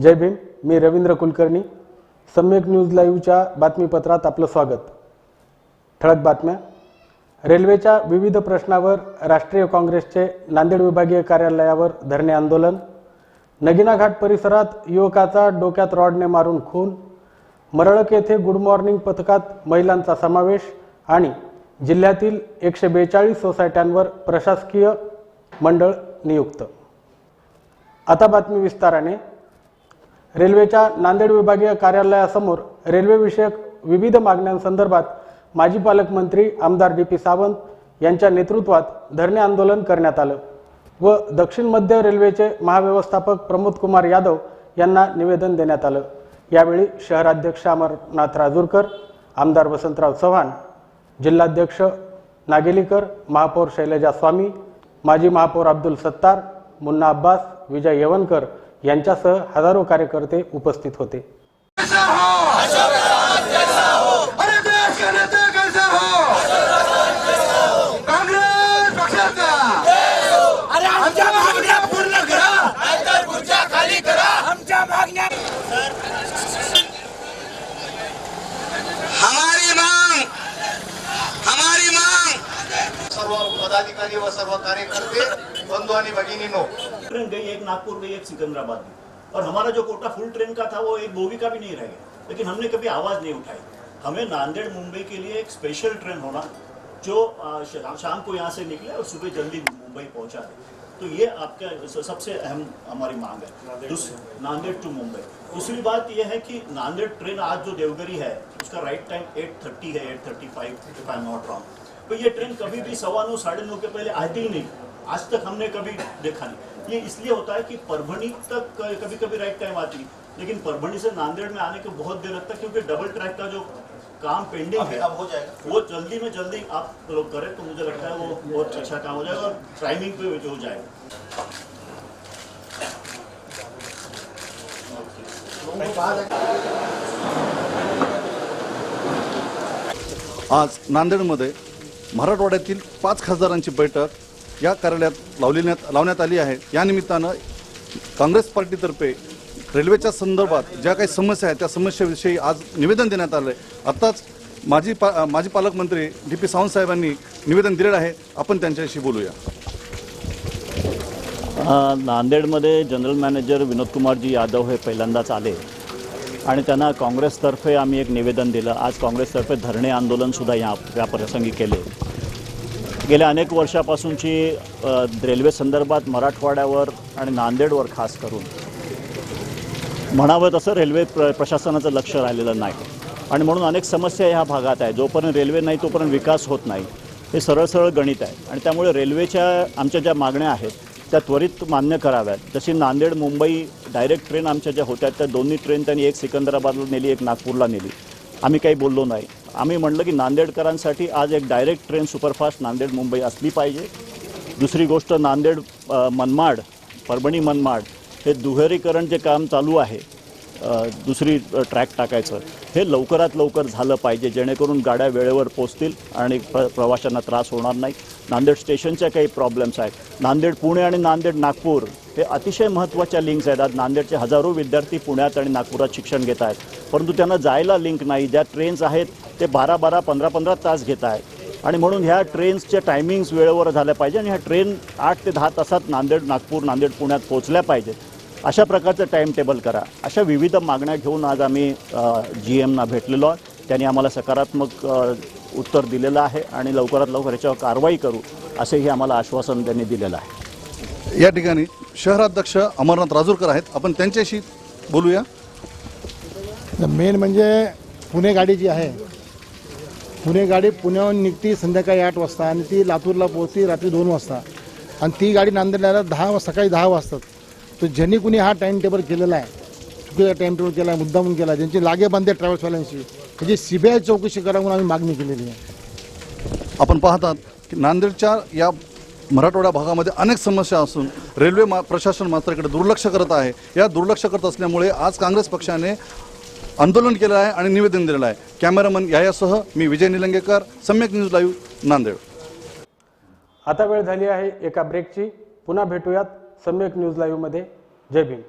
जय भीम मी रवींद्र कुलकर्णी. सम्यक न्यूज लाईव्हच्या बातमीपत्रात आपलं स्वागत. ठळक बातम्या. रेल्वेच्या विविध प्रश्नावर राष्ट्रीय काँग्रेसचे नांदेड विभागीय कार्यालयावर धरणे आंदोलन. नगिना घाट परिसरात युवकाचा डोक्यात रॉडने मारून खून. मरळक येथे गुड मॉर्निंग पथकात महिलांचा समावेश आणि जिल्ह्यातील एकशे बेचाळीस सोसायट्यांवर प्रशासकीय मंडळ नियुक्त. आता बातमी विस्ताराने. रेल्वेच्या नांदेड विभागीय कार्यालयासमोर रेल्वेविषयक विविध मागण्यांसंदर्भात माजी पालकमंत्री आमदार डी पी सावंत यांच्या नेतृत्वात धरणे आंदोलन करण्यात आलं व दक्षिण मध्य रेल्वेचे महाव्यवस्थापक प्रमोद कुमार यादव यांना निवेदन देण्यात आलं. यावेळी शहराध्यक्ष अमरनाथ राजूरकर आमदार वसंतराव चव्हाण जिल्हाध्यक्ष नागेलीकर महापौर शैलजा स्वामी माजी महापौर अब्दुल सत्तार मुन्ना अब्बास विजय येवनकर यांच्यासह हजारो कार्यकर्ते उपस्थित होते. कैसा हो? अरे देश का नेता कैसा हो? काँग्रेस पक्षाचा। अरे आमच्या मागण्या पूर्ण करा. नाहीतर खुर्च्या खाली करा. आमच्या मागण्या हमारी मांग हमारी मांग. सर्व पदाधिकारी व सर्व कार्यकर्ते बंधु आणि भगिनीनो ट्रेन गई एक नागपुर गई एक सिकंदराबाद गई। और हमारा जो कोटा फुल ट्रेन का था वो एक बोगी का भी नहीं रह गया। लेकिन हमने कभी आवाज़ नहीं उठाई। हमें नांदेड़ मुंबई के लिए एक स्पेशल ट्रेन होना जो शाम को यहाँ से निकले और सुबह जल्दी मुंबई पहुँचा दे। तो ये आपका सबसे अहम हमारी मांग है। नांदेड़ टू मुंबई। दूसरी बात यह है कि नांदेड़ ट्रेन आज जो देवगरी है उसका राइट टाइम 8:30 है 8:35 if I am not wrong तो ये ट्रेन कभी भी सवा नौ साढ़े नौ के पहले आती ही नहीं। आज तक हमने कभी देखा नहीं। ये इसलिए होता है कि परभणी तक कभी कभी राइट टाइम आती लेकिन परभणी से नांदेड़ में आने को बहुत देर लगता है क्योंकि डबल ट्रैक का जो काम पेंडिंग है अब हो जाएगा। वो जल्दी में जल्दी आप लोग करें तो मुझे लगता है वो बहुत अच्छा काम हो जाएगा और टाइमिंग पे हो जाएगा। आज नांदेडमध्ये मराठवाड्यातील पाच खासदारांची बैठक या कार्यालयात लावलेण्यात लावण्यात आली आहे. या निमित्तानं काँग्रेस पार्टीतर्फे रेल्वेच्या संदर्भात ज्या काही समस्या आहेत त्या समस्येविषयी आज निवेदन देण्यात आलं आहे आत्ताच माजी पा माजी पालकमंत्री डी पी सावंत साहेबांनी निवेदन दिलेलं आहे. आपण त्यांच्याशी बोलूया. नांदेडमध्ये जनरल मॅनेजर विनोद कुमारजी यादव हे पहिल्यांदाच आले. आणि त्यांना काँग्रेसतर्फे आम्ही एक निवेदन दिलं. आज काँग्रेसतर्फे धरणे आंदोलनसुद्धा या या प्रसंगी केले. गेल्या अनेक वर्षापासूनची रेल्वे संदर्भात मराठवाड्यावर आणि नांदेडवर खास करून म्हणावं तसं रेल्वे प्र प्रशासनाचं लक्ष राहिलेलं नाही. आणि म्हणून अनेक समस्या ह्या भागात आहे. जोपर्यंत रेल्वे नाही तोपर्यंत विकास होत नाही. हे सरळ सरळ गणित आहे. आणि त्यामुळे रेल्वेच्या आमच्या ज्या मागण्या आहेत त्या त्वरित मान्य कराव्यात. जशी नांदेड मुंबई डायरेक्ट ट्रेन आमच्या ज्या होत्या त्या दोन्ही ट्रेन त्यांनी एक सिकंदराबादला नेली एक नागपूरला नेली. आम्ही काही बोललो नाही. आम्ही म्हणलं की नांदेडकरांसाठी आज एक direct train superfast Nanded Mumbai असली पाहिजे. दुसरी गोष्ट नांदेड मनमाड परभणी मनमाड हे दुहेरीकरण जे काम चालू आहे दुसरी ट्रॅक टाकायचं. हे लवकरात लवकर झालं पाहिजे. जेणेकरून गाड्या वेळेवर पोचतील आणि प्र प्रवाशांना त्रास होणार नाही. नांदेड स्टेशनच्या काही प्रॉब्लेम्स आहेत. नांदेड पुणे आणि नांदेड नागपूर हे अतिशय महत्त्वाच्या लिंक्स आहेत. आज नांदेडचे हजारो विद्यार्थी पुण्यात आणि नागपुरात शिक्षण घेत आहेत. परंतु त्यांना जायला लिंक नाही. ज्या ट्रेन्स आहेत ते बारा बारा पंधरा पंधरा तास घेत आहेत. आणि म्हणून ह्या ट्रेन्सच्या टायमिंग्स वेळेवर झाल्या पाहिजे आणि ह्या ट्रेन आठ ते दहा तासात नांदेड नागपूर नांदेड पुण्यात पोहोचल्या पाहिजेत. अशा प्रकारचं टाईम टेबल करा. अशा विविध मागण्या घेऊन आज आम्ही जी एमना भेटलेलो आहोत. त्यांनी आम्हाला सकारात्मक उत्तर दिलेलं आहे आणि लवकरात लवकर याच्यावर कारवाई करू असेही आम्हाला आश्वासन त्यांनी दिलेलं आहे. या ठिकाणी शहराध्यक्ष अमरनाथ राजूरकर आहेत. आपण त्यांच्याशी बोलूया. मेन म्हणजे पुणे गाडी जी आहे पुणे गाडी पुण्याहून निघती संध्याकाळी आठ वाजता आणि ती लातूरला पोहोचते रात्री दोन वाजता. आणि ती गाडी नांदेडला दहा वाजता सकाळी दहा वाजतात. तर ज्यांनी कुणी हा टाईम टेबल केलेला आहे चुकीचा टाईम टेबल केला आहे मुद्दामून केला आहे ज्यांची लागे बांधे ट्रॅव्हल्सवाल्यांशी त्याची सी बी आय चौकशी करा म्हणून आम्ही मागणी केलेली आहे. आपण पाहतात की नांदेडच्या या मराठवाडा भागामध्ये अनेक समस्या असून रेल्वे मा प्रशासन मात्र इकडे दुर्लक्ष करत आहे. या दुर्लक्ष करत असल्यामुळे आज काँग्रेस पक्षाने आंदोलन केलं आहे आणि निवेदन दिलेलं आहे. कॅमेरामन यायासह मी विजय निलंगेकर सम्यक न्यूज लाईव्ह नांदेड. आता वेळ झाली आहे एका ब्रेकची पुन्हा भेटूयात. सम्यक न्यूज लाईव्हमध्ये. जय भीम.